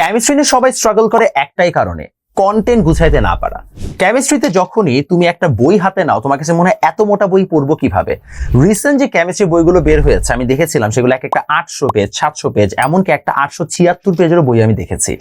Chemistry নিয়ে সবাই struggle করে একটাই কারণে। কন্টেন্ট গুছাইতে না পারা। কেমিস্ট্রিতে যখনই তুমি একটা বই হাতে নাও, তোমার কাছে মনে হয় এত মোটা বই পড়ব কীভাবে? রিসেন্ট যে কেমিস্ট্রি বইগুলো বের হয়েছে, আমি দেখেছিলাম, সেগুলো এক একটা আটশো পেজ সাতশো পেজ এমনকি একটা আটশো ছিয়াত্তর পেজেরও বই আমি দেখেছি।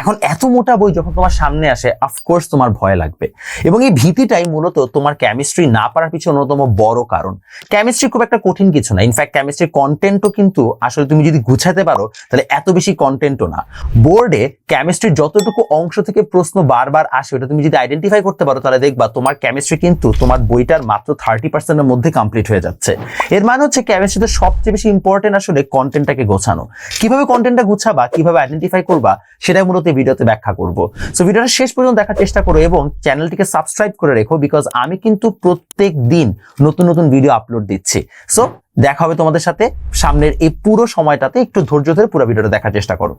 এখন এত মোটা বই যখন তোমার সামনে আসে অফকোর্স তোমার ভয় লাগবে। এবং এই ভীতিটাই মূলত তোমার কেমিস্ট্রি না পারার পিছনে অন্যতম বড় কারণ। কেমিস্ট্রি খুব একটা কঠিন কিছু না। ইনফ্যাক্ট কেমিস্ট্রির কন্টেন্টও কিন্তু আসলে তুমি যদি গুছাতে পারো, তাহলে এত বেশি কন্টেন্টও না। বোর্ডে কেমিস্ট্রির যতটুকু অংশ থেকে প্রশ্ন বারবার আসে, ওটা তুমি যদি আইডেন্টিফাই করতে পারো, তাহলে দেখবা তোমার কেমিস্ট্রি কিন্তু তোমার বইটার মাত্র থার্টি পার্সেন্টের মধ্যে কমপ্লিট হয়ে যাচ্ছে। এর মানে হচ্ছে কেমিস্ট্রিতে সবচেয়ে বেশি ইম্পর্টেন্ট আসলে কন্টেন্টটাকে গোছানো। কীভাবে কন্টেন্টটা গুছাবা, কীভাবে আইডেন্টিফাই করবা, সেটাই মূলত ভিডিওতে ব্যাখ্যা করব। সো ভিডিওটা শেষ পর্যন্ত দেখার চেষ্টা করো এবং চ্যানেলটিকে সাবস্ক্রাইব করে রেখো বিকজ আমি কিন্তু প্রত্যেক দিন নতুন নতুন ভিডিও আপলোড দিচ্ছি। সো দেখা হবে তোমাদের সাথে সামনের এই পুরো সময়টাতে, একটু ধৈর্য ধরে পুরো ভিডিওটা দেখার চেষ্টা করো।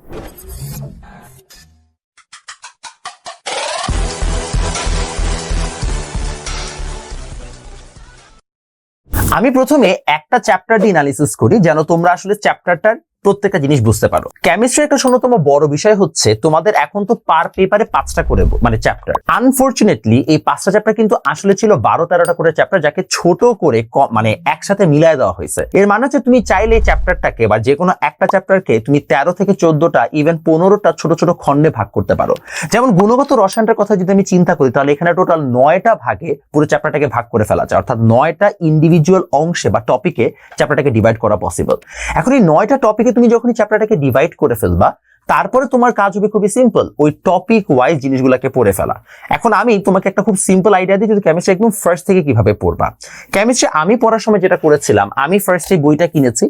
আমি প্রথমে একটা চ্যাপ্টার দিয়ে অ্যানালিসিস করি যেন তোমরা আসলে চ্যাপ্টারটার প্রত্যেকটা জিনিস বুঝতে পারো। কেমিস্ট্রি একটা অন্যতম বড় বিষয় হচ্ছে তোমাদের এখন তো পার পেপারে পাঁচটা করে মানে চ্যাপ্টার আনফরচুনেটলি এই পাঁচটা চ্যাপ্টার কিন্তু আসলে ছিল বারো তেরোটা করে চ্যাপ্টার যাকে ছোট করে মানে একসাথে মিলায় দেওয়া হয়েছে। এর মানে হচ্ছে তুমি চাইলে এই চ্যাপ্টারটাকে বা যে কোনো একটা চ্যাপ্টারকে তুমি তেরো থেকে চোদ্দটা ইভেন পনেরোটা ছোট ছোট খণ্ডে ভাগ করতে পারো। যেমন গুণগত রসায়নটার কথা যদি আমি চিন্তা করি, তাহলে এখানে টোটাল নয়টা ভাগে পুরো চ্যাপ্টারটাকে ভাগ করে ফেলা যায়। অর্থাৎ নয়টা ইন্ডিভিজুয়াল অংশে বা টপিকে চ্যাপ্টারটাকে ডিভাইড করা পসিবল এখন এই নয়টা টপিকে তুমি যখন এই চ্যাপ্টারটাকে ডিভাইড করে ফেলবা, তারপরে তোমার কাজ হবে খুবই সিম্পল ওই টপিক ওয়াইজ জিনিসগুলোকে পড়ে ফেলা। এখন আমি তোমাকে একটা খুব সিম্পল আইডিয়া দিই, যদি কেমিস্ট্রি একদম ফার্স্ট থেকে কীভাবে পড়বা। কেমিস্ট্রি আমি পড়ার সময় যেটা করেছিলাম, আমি ফার্স্টে বইটা কিনেছি,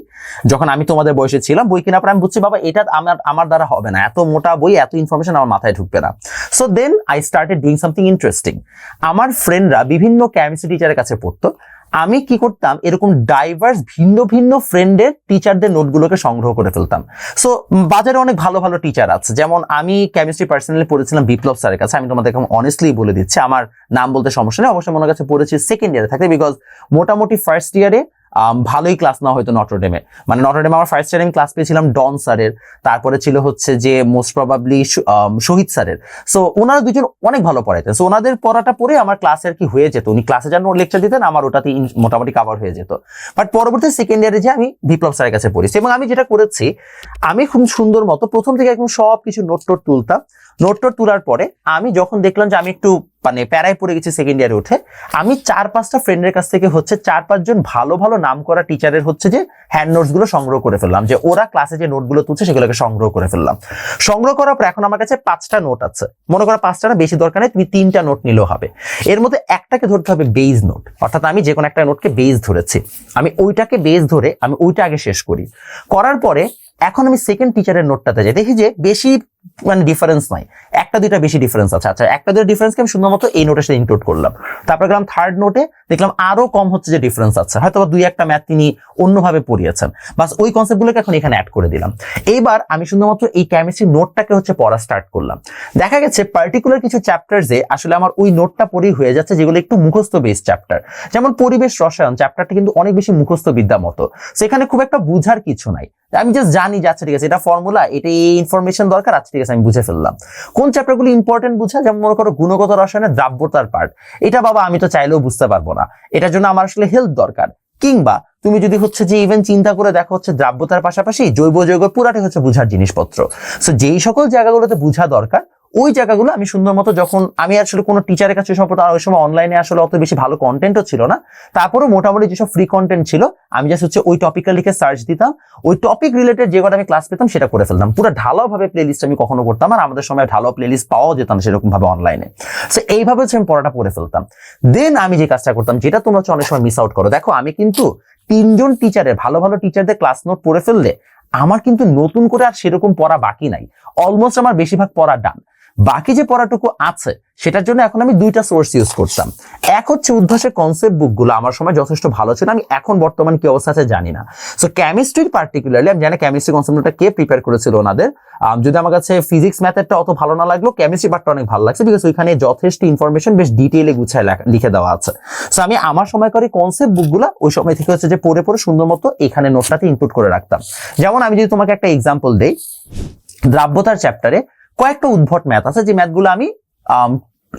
যখন আমি তোমাদের বয়সে ছিলাম, বই কেনার পর আমি বুঝছি, বাবা, এটা আমার আমার দ্বারা হবে না। এত মোটা বই, এত ইনফরমেশন আমার মাথায় ঢুকবে না। So then I started doing something interesting আমার ফ্রেন্ডরা বিভিন্ন কেমিস্ট্রি টিচারের কাছে পড়তো। আমি কি করতাম? এরকম ডাইভার্স ভিন্ন ভিন্ন ফ্রেন্ডের টিচারদের নোটগুলোকে সংগ্রহ করে ফেলতাম। সো বাজারে অনেক ভালো ভালো টিচার আছে। যেমন আমি কেমিস্ট্রি পার্সোনালি পড়েছিলাম বিপ্লব স্যারের কাছে। আমি তোমাদের অনেস্টলি বলে দিচ্ছি, আমার নাম বলতে সমস্যা নেই। অবশ্যই মনে কাছে পড়েছি সেকেন্ড ইয়ারে থাকতে। বিকজ মোটামুটি ফার্স্ট ইয়ারে ভালোই ক্লাস নেওয়া হয়তো নটরডেমে মানে নটরডেমে আমার ফার্স্ট আমি ক্লাস পেয়েছিলাম ডন স্যারের। তারপরে ছিল হচ্ছে যে মোস্ট প্রবাবলি শহীদ স্যারের। সো ওনারা দুজন অনেক ভালো পড়াইতেন। সো ওনাদের পড়াটা পড়ে আমার ক্লাসে আর কি হয়ে যেত। উনি ক্লাসে যেন লেকচার দিতেন, আমার ওটাতে মোটামুটি কাভার হয়ে যেত। বাট পরবর্তী সেকেন্ড ইয়ারে যে আমি বিপ্লব স্যারের কাছে পড়েছি, এবং আমি যেটা করেছি, আমি খুব সুন্দর মতো প্রথম থেকে একদম সব কিছু নোট টোট তুলতাম। নোট টোট তোলার পরে আমি যখন দেখলাম যে আমি একটু মানে প্যারায় পড়ে গেছি সেকেন্ড ইয়ারে উঠে, আমি চার পাঁচটা ফ্রেন্ডের কাছ থেকে হচ্ছে চার পাঁচজন ভালো ভালো নাম করা টিচারের হচ্ছে যে হ্যান্ড নোটসগুলো সংগ্রহ করে ফেললাম। যে ওরা ক্লাসে যে নোটগুলো তুলছে সেগুলোকে সংগ্রহ করে ফেললাম। সংগ্রহ করার পর এখন আমার কাছে পাঁচটা নোট আছে। মনে করো পাঁচটা না বেশি দরকার নেই, তুমি তিনটা নোট নিলেও হবে। এর মধ্যে একটাকে ধরতে হবে বেজ নোট অর্থাৎ আমি যে কোনো একটা নোটকে বেজ ধরেছি। আমি ওইটাকে বেজ ধরে আমি ওইটা আগে শেষ করি। করার পরে এখন আমি সেকেন্ড টিচারের নোটটাতে যাই। দেখি যে বেশি মানে ডিফারেন্স নাই। একটা, দুইটা বেশি ডিফারেন্স আছে। আচ্ছা একটা, দুইটা ডিফারেন্সকে আমি শুধুমাত্র এই নোটের সাথে ইনক্লুড করলাম। তারপর গেলাম থার্ড নোটে দেখলাম আরও কম হচ্ছে যে ডিফারেন্স আছে। হয়তো দুই একটা ম্যাথ তিনি অন্যভাবে পড়িয়েছেন। বাস ওই কনসেপ্টগুলোকে এখন এখানে অ্যাড করে দিলাম। এইবার আমি শুধুমাত্র এই কেমিস্ট্রি নোটটাকে হচ্ছে পড়া স্টার্ট করলাম। দেখা গেছে পার্টিকুলার কিছু চ্যাপ্টার্সে আসলে আমার ওই নোটটা পড়েই হয়ে যাচ্ছে, যেগুলো একটু মুখস্থ বেস চ্যাপ্টার যেমন পরিবেশ রসায়ন চ্যাপ্টারটা কিন্তু অনেক বেশি মুখস্থ বিদ্যা মতো। সেখানে খুব একটা বুঝার কিছু নাই। আমি জাস্ট জানি যে আচ্ছা ঠিক আছে, এটা ফর্মুলা এটা এই ইনফরমেশন দরকার ঠিক আছে আমি বুঝে ফেললাম। কোন চ্যাপ্টারগুলো ইম্পর্টেন্ট বুঝা? যেমন মনে করো গুণগত রসায়নের দ্রাব্যতার পার্ট এটা বাবা আমি তো চাইলেও বুঝতে পারব না। এটার জন্য আমার আসলে হেল্প দরকার। কিংবা তুমি যদি হচ্ছে যে ইভেন চিন্তা করে দেখো হচ্ছে দ্রাব্যতার পাশাপাশি জৈব যৌগ পুরাটাই হচ্ছে বুঝার জিনিসপত্র। সো যেই সকল জায়গাগুলোতে বুঝা দরকার ওই জায়গাগুলো আমি সুন্দর মতো যখন আমি আসলে কোনো টিচারের কাছে সম্পর্কে ওই সময় অনলাইনে আসলে অত বেশি ভালো কন্টেন্টও ছিল না। তারপরেও মোটামুটি যেসব ফ্রি কন্টেন্ট ছিল, আমি জাস্ট হচ্ছে ওই টপিকটা লিখে সার্চ দিতাম। ওই টপিক রিলেটেড যে কটা আমি ক্লাস পেতাম সেটা করে ফেলতাম। পুরো ঢালাও প্লে লিস্ট আমি কখনো করতাম আর আমাদের সময় ঢালাও প্লেলিস্ট পাওয়া যেত না সেরকম ভাবে অনলাইনে সো এইভাবে হচ্ছে আমি পড়াটা পড়ে ফেলতাম। দেন আমি যে কাজটা করতাম, যেটা তোমরা হচ্ছে অনেক সময় মিস আউট করো। দেখো, আমি কিন্তু তিনজন টিচারের ভালো ভালো টিচারদের ক্লাস নোট পড়ে ফেললে আমার কিন্তু নতুন করে আর সেরকম পড়া বাকি নাই। অলমোস্ট আমার বেশিরভাগ পড়া ডান বাকি যে পড়াটুকু আছে, সেটার জন্য এখন আমি দুইটা সোর্স ইউজ করতাম। এক হচ্ছে উদ্ভাসের কনসেপ্ট বুকগুলো আমার সময় যথেষ্ট ভালো ছিল, আমি এখন বর্তমান কি অবস্থা আছে জানি না। সো কেমিস্ট্রির পার্টিকুলারলি আমি জানি কেমিস্ট্রি কনসেপ্টটা কে প্রিপেয়ার করেছিল ওনাদের। যদি আমার কাছে ফিজিক্স ম্যাথেরটা অত ভালো না লাগল কেমিস্ট্রি পার্টটা অনেক ভালো লাগছে বিকজ ওইখানে যথেষ্ট ইনফরমেশন বেশ ডিটেইলে গুছায় লেখা- দেওয়া আছে। সো আমি আমার সময় করে কনসেপ্ট বুকগুলো ওই সময় থেকে হচ্ছে যে পড়ে পড়ে সুন্দর মতো এখানে নোটটাতে ইনপুট করে রাখতাম। যেমন আমি যদি তোমাকে একটা এক্সাম্পল দেই, দ্রাব্যতার চ্যাপ্টারে কয়েকটা উদ্ভট ম্যাথ আছে, যে ম্যাথগুলো আমি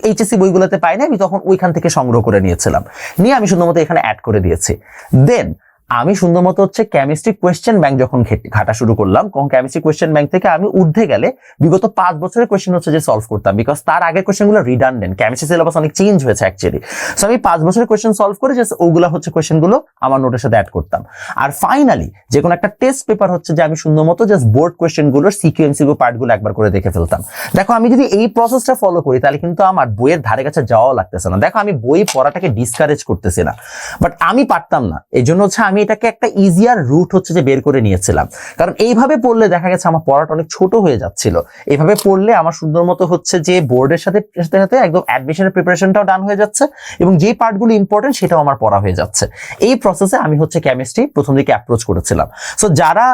এইচএসি বইগুলোতে পাই না আমি তখন ওইখান থেকে সংগ্রহ করে নিয়েছিলাম। নিয়ে আমি শুধুমাত্র এখানে অ্যাড করে দিয়েছি। দেন আমি সুন্দরমতো হচ্ছে কেমিস্ট্রি কোয়েশ্চেন ব্যাংক যখন ঘাটা শুরু করলাম, তখন কেমিস্ট্রি কোয়েশ্চেন ব্যাংক থেকে আমি ঊর্ধ্বে গেলে বিগত পাঁচ বছরের কোয়েশ্চেন হচ্ছে যে সলভ করতাম বিকজ তার আগের কোয়েশ্চেনগুলো রিডান্ডেন্ট কেমিস্ট্রি সিলেবাস অনেক চেঞ্জ হয়েছে অ্যাকচুয়ালি সো আমি পাঁচ বছরের কোয়েশ্চেন সলভ করে জাস্ট ওগুলো হচ্ছে কোয়েশ্চেনগুলো আমার নোটের সাথে অ্যাড করতাম। আর ফাইনালি যে কোনো একটা টেস্ট পেপার হচ্ছে যে আমি সুন্দর মতো জাস্ট বোর্ড কোয়েশ্চেনগুলোর সিকিউ এমসিকিউ পার্টগুলো একবার করে দেখে ফেলতাম। দেখো আমি যদি এই প্রসেসটা ফলো করি, তাহলে কিন্তু আমার বইয়ের ধারে কাছে যাওয়াও লাগতেছে না। দেখো আমি বই পড়াটাকে ডিসকারেজ করতেছি না। বাট আমি পারতাম না। এই জন্য হচ্ছে আমি এটাকে একটা ইজিয়ার রুট হচ্ছে যে বের করে নিয়েছিলাম। কারণ এইভাবে পড়লে দেখা গেছে আমার পড়াটা অনেক ছোট হয়ে যাচ্ছিল। এইভাবে পড়লে আমার সুন্দর মতো হচ্ছে যে বোর্ডের সাথে সাথে সাথে একদম অ্যাডমিশনের প্রিপারেশনটাও ডান হয়ে যাচ্ছে এবং যে পার্টগুলো ইম্পর্টেন্ট সেটাও আমার পড়া হয়ে যাচ্ছে। এই প্রসেসে আমি হচ্ছে কেমিস্ট্রি প্রথম দিকে অ্যাপ্রোচ করেছিলাম। সো যারা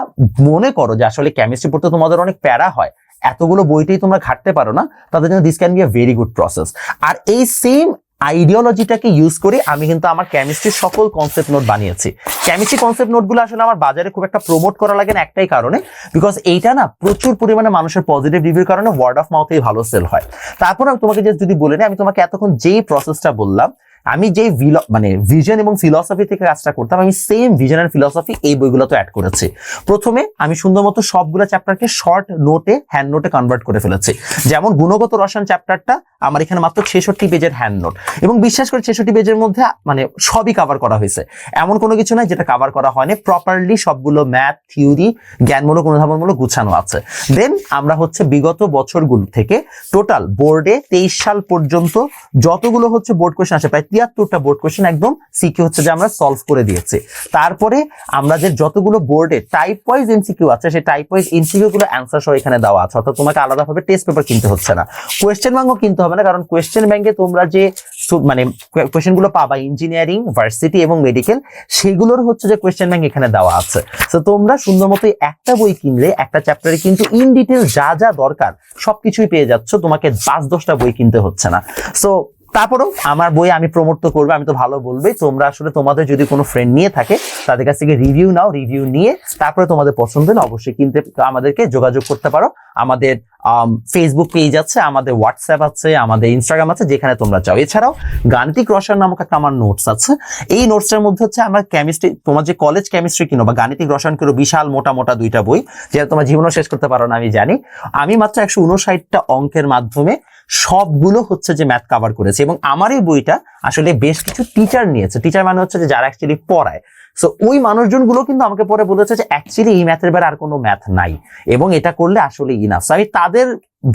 মনে করো যে আসলে কেমিস্ট্রি পড়তে তোমাদের অনেক প্যারা হয়, এতগুলো বইটাই তোমরা ঘাটতে পারো না, তাদের জন্য this can be a very good process আর এই সেম আইডিওলজিটাকে ইউজ করে আমি কিন্তু আমার কেমিস্ট্রির সকল কনসেপ্ট নোট বানিয়েছি। কেমিস্ট্রি কনসেপ্ট নোটগুলো আসলে আমার বাজারে খুব একটা প্রমোট করা লাগে না একটাই কারণে বিকজ এইটা না প্রচুর পরিমাণে মানুষের পজিটিভ রিভিউর কারণে ওয়ার্ড অফ মাউথেই ভালো সেল হয়। তারপর আমি তোমাকে যদি বলে আমি তোমাকে এতক্ষণ যেই প্রসেসটা বললাম আমি যে মানে ভিজন এবং ফিলসফি থেকে কাজটা করতাম, আমি সেম ভিজন এন্ড ফিলসফি এই বইগুলোতে অ্যাড করেছি। প্রথমে আমি সুন্দর মতো সবগুলো চ্যাপ্টারকে শর্ট নোটে হ্যান্ড নোটে কনভার্ট করে ফেলেছি। যেমন গুণগত রসায়ন চ্যাপ্টারটা আমার এখানে মাত্র ছেষট্টি পেজের হ্যান্ড নোট এবং বিশ্বাস করে ছেষট্টি পেজের মধ্যে মানে সবই কভার করা হয়েছে। এমন কোনো কিছু নাই যেটা কভার করা হয়নি। প্রপারলি সবগুলো ম্যাথ থিওরি জ্ঞানমূলক, অনুধাবনমূলক গুছানো আছে। দেন আমরা হচ্ছে বিগত বছরগুলো থেকে টোটাল বোর্ডে তেইশ সাল পর্যন্ত যতগুলো হচ্ছে বোর্ড কোয়েশ্চেন আছে প্রায় তিয়াত্তরটা বোর্ড কোয়েশ্চেন একদম সিকিউ হচ্ছে যে আমরা সলভ করে দিয়েছি। তারপরে আমরা যে যতগুলো বোর্ডে টাইপ ওয়াইজ এমসিকিউ আছে, সেই টাইপ ওয়াইজ এমসিকিউ গুলো অ্যান্সার সহ এখানে দেওয়া আছে। অর্থাৎ তোমাকে আলাদাভাবে টেস্ট পেপার কিনতে হচ্ছে না। কোয়েশ্চেন ব্যাংকও কিনতে হবে না, কারণ কোয়েশ্চেন ব্যাঙ্কে তোমরা যে মানে কোয়েশ্চেনগুলো পাবা ইঞ্জিনিয়ারিং ভার্সিটি এবং মেডিকেল সেগুলোর হচ্ছে যে কোয়েশ্চেন ব্যাংক এখানে দেওয়া আছে। তো তোমরা সুন্দর মতো একটা বই কিনলে, একটা চ্যাপ্টারে কিন্তু ইন ডিটেল যা যা দরকার সবকিছুই পেয়ে যাচ্ছ, তোমাকে পাঁচ দশটা বই কিনতে হচ্ছে না। সো তারপরেও আমার বই আমি প্রমোট তো করব, আমি তো ভালো বলবোই। তোমরা আসলে তোমাদের যদি কোনো ফ্রেন্ড নিয়ে থাকে, তাদের কাছ থেকে রিভিউ নাও রিভিউ নিয়ে তারপরে তোমাদের পছন্দ হলে অবশ্যই কিনতে, আমাদেরকে যোগাযোগ করতে পারো। আমাদের ফেসবুক পেজ আছে, আমাদের হোয়াটসঅ্যাপ আছে, আমাদের ইনস্টাগ্রাম আছে, যেখানে তোমরা চাও এছাড়াও গাণিতিক রসায়ন নামক একটা আমার নোটস আছে। এই নোটসটার মধ্যে হচ্ছে আমরা কেমিস্ট্রি তোমার যে কলেজ কেমিস্ট্রি কিনো বা গাণিতিক রসায়ন কিনো, বিশাল মোটা মোটা দুইটা বই, যেটা তোমার জীবনও শেষ করতে পারো না, আমি জানি। আমি মাত্র একশো উনষাটটা অঙ্কের মাধ্যমে সবগুলো হচ্ছে যে ম্যাথ কভার করেছে এবং আমার এই বইটা আসলে বেশ কিছু টিচার নিয়েছে। টিচার মানে হচ্ছে যে যারা অ্যাকচুয়ালি পড়ায়। সো ওই মানুষজনগুলো কিন্তু আমাকে পরে বলেছে যে অ্যাকচুয়ালি এই ম্যাথের বেড়ে আর কোনো ম্যাথ নাই এবং এটা করলে আসলে ইনাফ আমি তাদের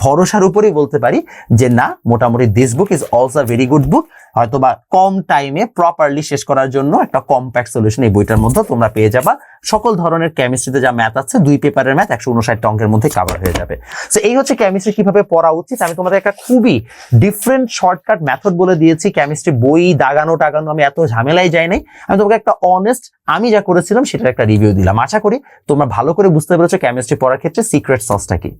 ভরসার উপরেই বলতে পারি যে না, মোটামুটি this book is also very good book হয়তো বা কম টাইমে প্রপারলি শেষ করার জন্য একটা কম্প্যাক্ট সলিউশন এই বইটার মধ্যে তোমরা পেয়ে যাবা। সকল ধরনের কেমিস্ট্রিতে যা ম্যাথ আছে, দুই পেপারের ম্যাথ একশো উনষাট অঙ্কের মধ্যে কভার হয়ে যাবে। তো এই হচ্ছে কেমিস্ট্রি কীভাবে পড়া উচিত। আমি তোমাদের একটা খুবই ডিফারেন্ট শর্টকাট মেথড বলে দিয়েছি। কেমিস্ট্রি বই, দাগানো টাগানো, আমি এত ঝামেলায় যাই নাই। আমি তোমাকে একটা অনেস্ট আমি যা করেছিলাম সেটার একটা রিভিউ দিলাম। আশা করি তোমরা ভালো করে বুঝতে পেরেছ কেমিস্ট্রি পড়ার ক্ষেত্রে সিক্রেট সসটা কি।